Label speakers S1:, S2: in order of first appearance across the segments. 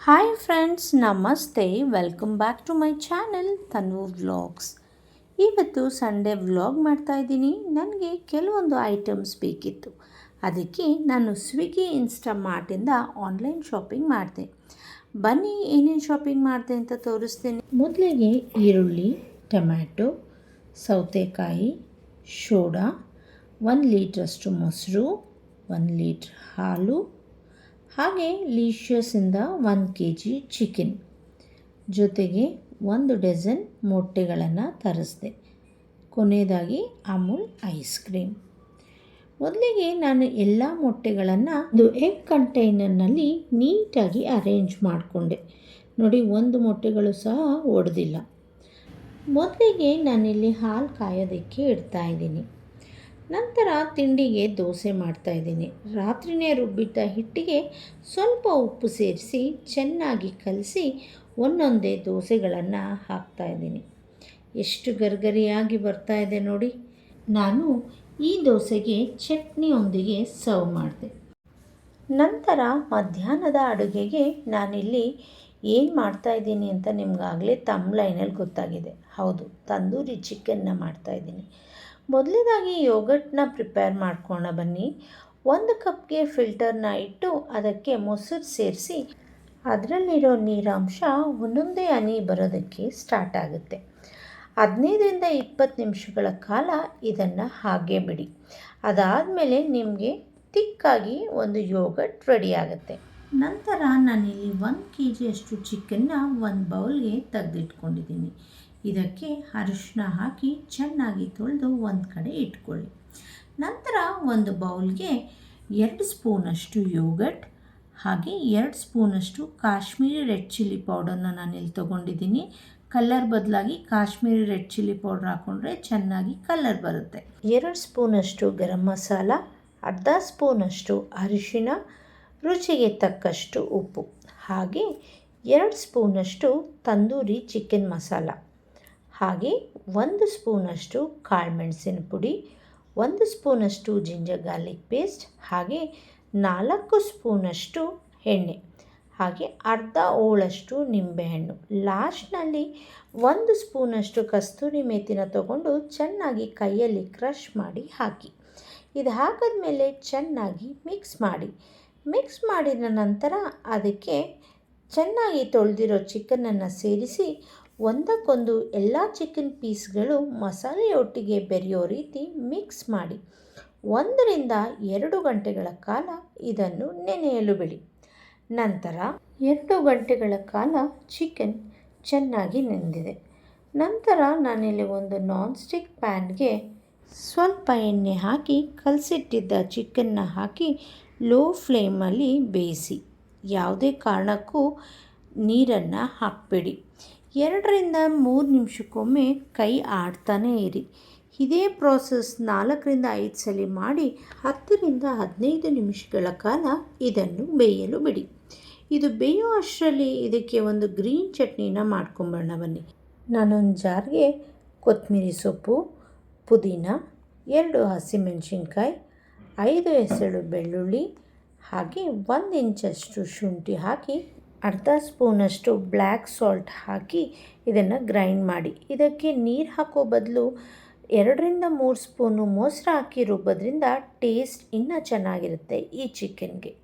S1: Hi friends ನಮಸ್ತೆ welcome back to my channel Tanvu vlogs ಇವತ್ತು Sunday vlog ಮಾಡ್ತಾ ಇದ್ದೀನಿ. ನನಗೆ ಕೆಲವೊಂದು ಐಟಮ್ಸ್ ಬೇಕಿತ್ತು. ಅದಕ್ಕೆ ನಾನು ಸ್ವಿಗ್ಗಿ ಇನ್ಸ್ಟಾಮಾರ್ಟಿಂದ ಆನ್ಲೈನ್ ಶಾಪಿಂಗ್ ಮಾಡಿದೆ. ಬನ್ನಿ, ಏನೇನು ಶಾಪಿಂಗ್ ಮಾಡಿದೆ ಅಂತ ತೋರಿಸ್ತೀನಿ. ಮೊದಲಿಗೆ ಈರುಳ್ಳಿ, ಟೊಮ್ಯಾಟೊ, ಸೌತೆಕಾಯಿ ಶೋಡಾ ಒಂದು ಲೀಟ್ರಷ್ಟು ಮೊಸರು, ಒಂದು ಲೀಟ್ರ್ ಹಾಲು ಹಾಗೆ ಲೀಶಿಯಸಿಂದ ಒಂದು ಕೆ ಜಿ ಚಿಕನ್. ಜೊತೆಗೆ ಒಂದು ಡಜನ್ ಮೊಟ್ಟೆಗಳನ್ನು ತರಿಸಿದೆ. ಕೊನೆಯದಾಗಿ ಅಮೂಲ್ ಐಸ್ ಕ್ರೀಮ್. ಮೊದಲಿಗೆ ನಾನು ಎಲ್ಲ ಮೊಟ್ಟೆಗಳನ್ನು ಒಂದು ಎಗ್ ಕಂಟೈನರ್ನಲ್ಲಿ ನೀಟಾಗಿ ಅರೇಂಜ್ ಮಾಡಿಕೊಂಡೆ. ನೋಡಿ, ಒಂದು ಮೊಟ್ಟೆಗಳು ಸಹ ಒಡೆದಿಲ್ಲ. ಮೊದಲಿಗೆ ನಾನಿಲ್ಲಿ ಹಾಲು ಕಾಯೋದಕ್ಕೆ ಇಡ್ತಾ ಇದ್ದೀನಿ. ನಂತರ ತಿಂಡಿಗೆ ದೋಸೆ ಮಾಡ್ತಾಯಿದ್ದೀನಿ ರಾತ್ರಿನೇ ರುಬ್ಬಿದ್ದ ಹಿಟ್ಟಿಗೆ ಸ್ವಲ್ಪ ಉಪ್ಪು ಸೇರಿಸಿ ಚೆನ್ನಾಗಿ ಕಲಸಿ ಒಂದೊಂದೇ ದೋಸೆಗಳನ್ನು ಹಾಕ್ತಾಯಿದ್ದೀನಿ ಎಷ್ಟು ಗರ್ಗರಿಯಾಗಿ ಬರ್ತಾ ಇದೆ ನೋಡಿ. ನಾನು ಈ ದೋಸೆಗೆ ಚಟ್ನಿಯೊಂದಿಗೆ ಸರ್ವ್ ಮಾಡಿದೆ. ನಂತರ ಮಧ್ಯಾಹ್ನದ ಅಡುಗೆಗೆ ನಾನಿಲ್ಲಿ ಏನು ಮಾಡ್ತಾಯಿದ್ದೀನಿ ಅಂತ ನಿಮ್ಗಾಗಲೇ ಲೈನಲ್ಲಿ ಗೊತ್ತಾಗಿದೆ. ಹೌದು, ತಂದೂರಿ ಚಿಕನ್ನ ಮಾಡ್ತಾಯಿದ್ದೀನಿ ಮೊದಲನೇದಾಗಿ ಯೋಗಟ್ನ ಪ್ರಿಪೇರ್ ಮಾಡ್ಕೊಳ್ಳೋಣ ಬನ್ನಿ. ಒಂದು ಕಪ್ಗೆ ಫಿಲ್ಟರ್ನ ಇಟ್ಟು ಅದಕ್ಕೆ ಮೊಸರು ಸೇರಿಸಿ ಅದರಲ್ಲಿರೋ ನೀರಾಂಶ ಒಂದೊಂದೇ ಹನಿ ಬರೋದಕ್ಕೆ ಸ್ಟಾರ್ಟ್ ಆಗುತ್ತೆ. ಹದಿನೈದರಿಂದ ಇಪ್ಪತ್ತು ನಿಮಿಷಗಳ ಕಾಲ ಇದನ್ನು ಹಾಗೆ ಬಿಡಿ. ಅದಾದಮೇಲೆ ನಿಮಗೆ ತಿಕ್ಕಾಗಿ ಒಂದು ಯೋಗಟ್ ರೆಡಿ ಆಗುತ್ತೆ. ನಂತರ ನಾನಿಲ್ಲಿ ಒಂದು ಕೆ ಜಿಯಷ್ಟು ಚಿಕನ್ನ ಒಂದು ಬೌಲ್ಗೆ ತೆಗೆದಿಟ್ಕೊಂಡಿದ್ದೀನಿ. ಇದಕ್ಕೆ ಅರಿಶಿನ ಹಾಕಿ ಚೆನ್ನಾಗಿ ತೊಳೆದು ಒಂದು ಕಡೆ ಇಟ್ಕೊಳ್ಳಿ. ನಂತರ ಒಂದು ಬೌಲ್ಗೆ ಎರಡು ಸ್ಪೂನಷ್ಟು ಯೋಗಟ್ ಹಾಗೆ ಎರಡು ಸ್ಪೂನಷ್ಟು ಕಾಶ್ಮೀರಿ ರೆಡ್ ಚಿಲ್ಲಿ ಪೌಡರ್ನ ನಾನಿಲ್ಲಿ ತೊಗೊಂಡಿದ್ದೀನಿ. ಕಲ್ಲರ್ ಬದಲಾಗಿ ಕಾಶ್ಮೀರಿ ರೆಡ್ ಚಿಲ್ಲಿ ಪೌಡ್ರ್ ಹಾಕ್ಕೊಂಡ್ರೆ ಚೆನ್ನಾಗಿ ಕಲ್ಲರ್ ಬರುತ್ತೆ. ಎರಡು ಸ್ಪೂನಷ್ಟು ಗರಂ ಮಸಾಲ, ಅರ್ಧ ಸ್ಪೂನಷ್ಟು ಅರಿಶಿನ ರುಚಿಗೆ ತಕ್ಕಷ್ಟು ಉಪ್ಪು, ಹಾಗೆ ಎರಡು ಸ್ಪೂನಷ್ಟು ತಂದೂರಿ ಚಿಕನ್ ಮಸಾಲ. ಹಾಗೆ ಒಂದು ಸ್ಪೂನಷ್ಟು ಕಾಳುಮೆಣಸಿನ ಪುಡಿ, ಒಂದು ಸ್ಪೂನಷ್ಟು ಜಿಂಜರ್ ಗಾರ್ಲಿಕ್ ಪೇಸ್ಟ್, ಹಾಗೆ ನಾಲ್ಕು ಸ್ಪೂನಷ್ಟು ಎಣ್ಣೆ, ಹಾಗೆ ಅರ್ಧ ಓಳಷ್ಟು ನಿಂಬೆಹಣ್ಣು. ಲಾಸ್ಟ್ನಲ್ಲಿ ಒಂದು ಸ್ಪೂನಷ್ಟು ಕಸ್ತೂರಿ ಮೇತಿನ ತಗೊಂಡು ಚೆನ್ನಾಗಿ ಕೈಯಲ್ಲಿ ಕ್ರಷ್ ಮಾಡಿ ಹಾಕಿ. ಇದು ಹಾಕಿದ ಮೇಲೆ ಚೆನ್ನಾಗಿ ಮಿಕ್ಸ್ ಮಾಡಿ. ಮಿಕ್ಸ್ ಮಾಡಿದ ನಂತರ ಅದಕ್ಕೆ ಚೆನ್ನಾಗಿ ತೊಳೆದಿರೋ ಚಿಕನನ್ನು ಸೇರಿಸಿ ಒಂದಕ್ಕೊಂದು ಎಲ್ಲ ಚಿಕನ್ ಪೀಸ್ಗಳು ಮಸಾಲೆಯೊಟ್ಟಿಗೆ ಬೆರೆಯೋ ರೀತಿ ಮಿಕ್ಸ್ ಮಾಡಿ. ಒಂದರಿಂದ ಎರಡು ಗಂಟೆಗಳ ಕಾಲ ಇದನ್ನು ನೆನೆಯಲು ಬಿಡಿ. ನಂತರ ಎರಡು ಗಂಟೆಗಳ ಕಾಲ ಚಿಕನ್ ಚೆನ್ನಾಗಿ ನೆಂದಿದೆ. ನಂತರ ನಾನಿಲ್ಲಿ ಒಂದು ನಾನ್ ಸ್ಟಿಕ್ ಪ್ಯಾನ್ಗೆ ಸ್ವಲ್ಪ ಎಣ್ಣೆ ಹಾಕಿ ಕಲಸಿಟ್ಟಿದ್ದ ಚಿಕನ್ನ ಹಾಕಿ ಲೋ ಫ್ಲೇಮಲ್ಲಿ ಬೇಯಿಸಿ. ಯಾವುದೇ ಕಾರಣಕ್ಕೂ ನೀರನ್ನು ಹಾಕಬೇಡಿ. ಎರಡರಿಂದ ಮೂರು ನಿಮಿಷಕ್ಕೊಮ್ಮೆ ಕೈ ಆಡ್ತಾನೇ ಇರಿ. ಇದೇ ಪ್ರೋಸೆಸ್ ನಾಲ್ಕರಿಂದ ಐದು ಸಲ ಮಾಡಿ ಹತ್ತರಿಂದ ಹದಿನೈದು ನಿಮಿಷಗಳ ಕಾಲ ಇದನ್ನು ಬೇಯಲು ಬಿಡಿ. ಇದು ಬೇಯೋ ಅಷ್ಟರಲ್ಲಿ ಇದಕ್ಕೆ ಒಂದು ಗ್ರೀನ್ ಚಟ್ನಿನ ಮಾಡ್ಕೊಂಬೋಣ ಬನ್ನಿ. ನಾನೊಂದು ಜಾರ್ಗೆ ಕೊತ್ತಂಬರಿ ಸೊಪ್ಪು, ಪುದೀನ, ಎರಡು ಹಸಿಮೆಣಸಿನ್ಕಾಯಿ, ಐದು ಎಸಳು ಬೆಳ್ಳುಳ್ಳಿ, ಹಾಗೆ ಒಂದು ಇಂಚಷ್ಟು ಶುಂಠಿ ಹಾಕಿ ಅರ್ಧ ಸ್ಪೂನಷ್ಟು ಬ್ಲ್ಯಾಕ್ ಸಾಲ್ಟ್ ಹಾಕಿ ಇದನ್ನು ಗ್ರೈಂಡ್ ಮಾಡಿ. ಇದಕ್ಕೆ ನೀರು ಹಾಕೋ ಬದಲು ಎರಡರಿಂದ ಮೂರು ಸ್ಪೂನು ಮೊಸರು ಹಾಕಿ ರುಬ್ಬೋದ್ರಿಂದ ಟೇಸ್ಟ್ ಇನ್ನೂ ಚೆನ್ನಾಗಿರುತ್ತೆ ಈ ಚಿಕನ್ಗೆ.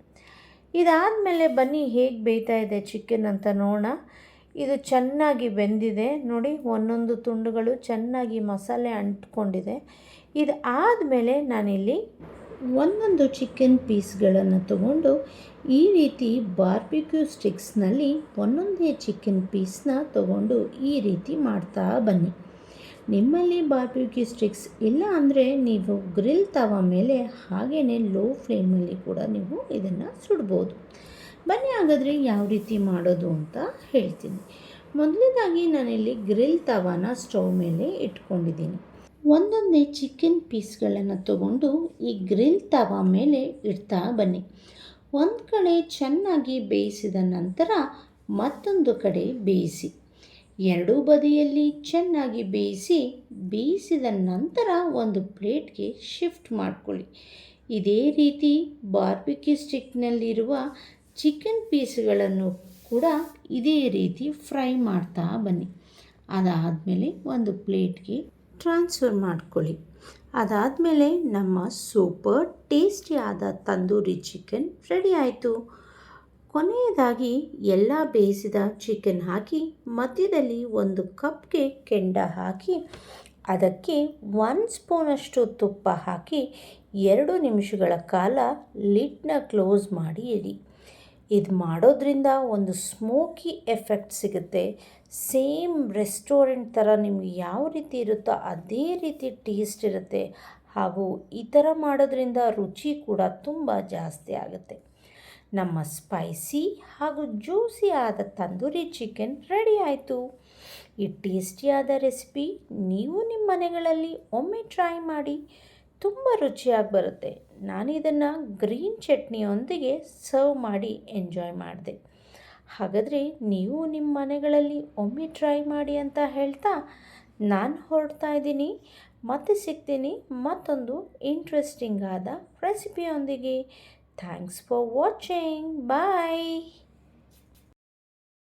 S1: ಇದಾದಮೇಲೆ ಬನ್ನಿ ಹೇಗೆ ಬೇಯ್ತಾ ಇದೆ ಚಿಕನ್ ಅಂತ ನೋಡೋಣ. ಇದು ಚೆನ್ನಾಗಿ ಬೆಂದಿದೆ. ನೋಡಿ, ಒಂದೊಂದು ತುಂಡುಗಳು ಚೆನ್ನಾಗಿ ಮಸಾಲೆ ಅಂಟ್ಕೊಂಡಿದೆ. ಇದು ಆದಮೇಲೆ ನಾನಿಲ್ಲಿ ಒಂದೊಂದು ಚಿಕನ್ ಪೀಸ್ಗಳನ್ನು ತಗೊಂಡು ಈ ರೀತಿ ಬಾರ್ಬಿಕ್ಯೂ ಸ್ಟಿಕ್ಸ್ನಲ್ಲಿ ಒಂದೊಂದೇ ಚಿಕನ್ ಪೀಸ್ನ ತಗೊಂಡು ಈ ರೀತಿ ಮಾಡ್ತಾ ಬನ್ನಿ. ನಿಮ್ಮಲ್ಲಿ ಬಾರ್ಬಿಕ್ಯೂ ಸ್ಟಿಕ್ಸ್ ಇಲ್ಲ ಅಂದರೆ ನೀವು ಗ್ರಿಲ್ ತವ ಮೇಲೆ ಹಾಗೆಯೇ ಲೋ ಫ್ಲೇಮಲ್ಲಿ ಕೂಡ ನೀವು ಇದನ್ನು ಸುಡ್ಬೋದು. ಬನ್ನಿ ಹಾಗಾದರೆ ಯಾವ ರೀತಿ ಮಾಡೋದು ಅಂತ ಹೇಳ್ತೀನಿ. ಮೊದಲನೇದಾಗಿ ನಾನಿಲ್ಲಿ ಗ್ರಿಲ್ ತವಾನ ಸ್ಟವ್ ಮೇಲೆ ಇಟ್ಕೊಂಡಿದ್ದೀನಿ. ಒಂದೊಂದೇ ಚಿಕನ್ ಪೀಸ್ಗಳನ್ನು ತಗೊಂಡು ಈ ಗ್ರಿಲ್ ತವ ಮೇಲೆ ಇಡ್ತಾ ಬನ್ನಿ. ಒಂದು ಕಡೆ ಚೆನ್ನಾಗಿ ಬೇಯಿಸಿದ ನಂತರ ಮತ್ತೊಂದು ಕಡೆ ಬೇಯಿಸಿ. ಎರಡೂ ಬದಿಯಲ್ಲಿ ಚೆನ್ನಾಗಿ ಬೇಯಿಸಿ, ಬೇಯಿಸಿದ ನಂತರ ಒಂದು ಪ್ಲೇಟ್ಗೆ ಶಿಫ್ಟ್ ಮಾಡಿಕೊಳ್ಳಿ. ಇದೇ ರೀತಿ ಬಾರ್ಬಿಕ್ಯೂ ಸ್ಟಿಕ್ನಲ್ಲಿರುವ ಚಿಕನ್ ಪೀಸ್ಗಳನ್ನು ಕೂಡ ಇದೇ ರೀತಿ ಫ್ರೈ ಮಾಡ್ತಾ ಬನ್ನಿ. ಅದಾದಮೇಲೆ ಒಂದು ಪ್ಲೇಟ್ಗೆ ಟ್ರಾನ್ಸ್ಫರ್ ಮಾಡ್ಕೊಳ್ಳಿ. ಅದಾದಮೇಲೆ ನಮ್ಮ ಸೂಪರ್ ಟೇಸ್ಟಿಯಾದ ತಂದೂರಿ ಚಿಕನ್ ರೆಡಿ ಆಯಿತು. ಕೊನೆಯದಾಗಿ ಎಲ್ಲ ಬೇಯಿಸಿದ ಚಿಕನ್ ಹಾಕಿ, ಮಧ್ಯದಲ್ಲಿ ಒಂದು ಕಪ್ಗೆ ಕೆಂಡ ಹಾಕಿ, ಅದಕ್ಕೆ ಒನ್ ಸ್ಪೂನಷ್ಟು ತುಪ್ಪ ಹಾಕಿ, ಎರಡು ನಿಮಿಷಗಳ ಕಾಲ ಲಿಡ್ನ ಕ್ಲೋಸ್ ಮಾಡಿ ಇಡಿ. ಇದು ಮಾಡೋದ್ರಿಂದ ಒಂದು ಸ್ಮೋಕಿ ಎಫೆಕ್ಟ್ ಸಿಗುತ್ತೆ. ಸೇಮ್ ರೆಸ್ಟೋರೆಂಟ್ ಥರ ನಿಮ್ಗೆ ಯಾವ ರೀತಿ ಇರುತ್ತೋ ಅದೇ ರೀತಿ ಟೇಸ್ಟ್ ಇರುತ್ತೆ. ಹಾಗೂ ಈ ಥರ ಮಾಡೋದ್ರಿಂದ ರುಚಿ ಕೂಡ ತುಂಬ ಜಾಸ್ತಿ ಆಗುತ್ತೆ. ನಮ್ಮ ಸ್ಪೈಸಿ ಹಾಗೂ ಜ್ಯೂಸಿ ಆದ ತಂದೂರಿ ಚಿಕನ್ ರೆಡಿ ಆಯಿತು. ಈ ಟೇಸ್ಟಿಯಾದ ರೆಸಿಪಿ ನೀವು ನಿಮ್ಮ ಮನೆಗಳಲ್ಲಿ ಒಮ್ಮೆ ಟ್ರೈ ಮಾಡಿ. ತುಂಬ ರುಚಿಯಾಗಿ ಬರುತ್ತೆ. ನಾನು ಇದನ್ನು ಗ್ರೀನ್ ಚಟ್ನಿಯೊಂದಿಗೆ ಸರ್ವ್ ಮಾಡಿ ಎಂಜಾಯ್ ಮಾಡಿದೆ. ಹಾಗಾದರೆ ನೀವು ನಿಮ್ಮ ಮನೆಗಳಲ್ಲಿ ಒಮ್ಮೆ ಟ್ರೈ ಮಾಡಿ ಅಂತ ಹೇಳ್ತಾ ನಾನು ಹೊರಡ್ತಾ ಇದ್ದೀನಿ. ಮತ್ತೆ ಸಿಗ್ತೀನಿ ಮತ್ತೊಂದು ಇಂಟ್ರೆಸ್ಟಿಂಗ್ ಆದ ರೆಸಿಪಿಯೊಂದಿಗೆ ಥ್ಯಾಂಕ್ಸ್ ಫಾರ್ ವಾಚಿಂಗ್ ಬಾಯ್